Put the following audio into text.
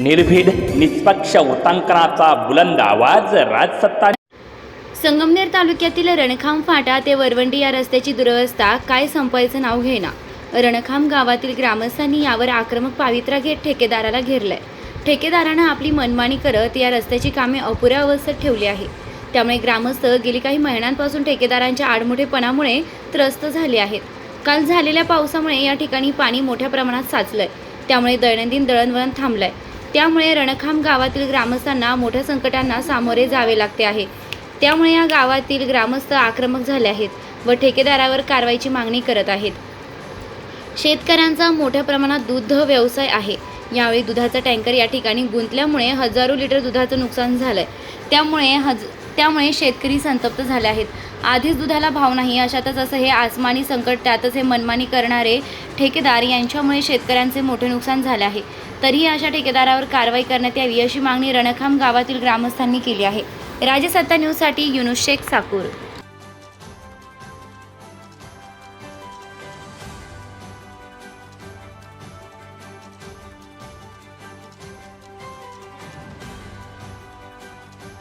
निर्भीड निष्पक्ष वृत्तांकनाचा बुलंद आवाज राजसत्ता संगमनेर तालुक्यातील रणखाम फाटा ते वरवंडी या रस्त्याची दुरवस्था काय संपायचं नाव घेना रणखाम गावातील ग्रामस्थांनी यावर आक्रमक पावित्रा घेत ठेकेदाराला घेरलंय. ठेकेदारानं आपली मनमानी करत या रस्त्याची कामे अपुऱ्या अवस्थेत ठेवली आहे. त्यामुळे ग्रामस्थ गेली काही महिन्यांपासून ठेकेदारांच्या आडमुठेपणामुळे त्रस्त झाले आहेत. काल झालेल्या पावसामुळे या ठिकाणी पाणी मोठ्या प्रमाणात साचलंय. त्यामुळे दैनंदिन दळणवळण थांबलंय. त्यामुळे रणखाम गावातील ग्रामस्थांना मोठ्या संकटांना सामोरे जावे लागते आहे. त्यामुळे या गावातील ग्रामस्थ आक्रमक झाले आहेत व ठेकेदारावर कारवाईची मागणी करत आहेत. शेतकऱ्यांचा मोठ्या प्रमाणात दूध व्यवसाय आहे. यावेळी दुधाचा टँकर या ठिकाणी गुंतल्यामुळे हजारो लिटर दुधाचं नुकसान झालं आहे त्यामुळे हज त्यामुळे शेतकरी संतप्त झाले आहेत. आधीच दुधाला भाव नाही अशातच असं हे आसमानी संकट त्यातच हे मनमानी करणारे ठेकेदार यांच्यामुळे शेतकऱ्यांचे मोठे नुकसान झाले आहे. तरीही अशा ठेकेदारावर कारवाई करण्यात यावी अशी मागणी रणखाम गावातील ग्रामस्थांनी केली आहे. राजसत्ता न्यूजसाठी युनुस शेख साकूर.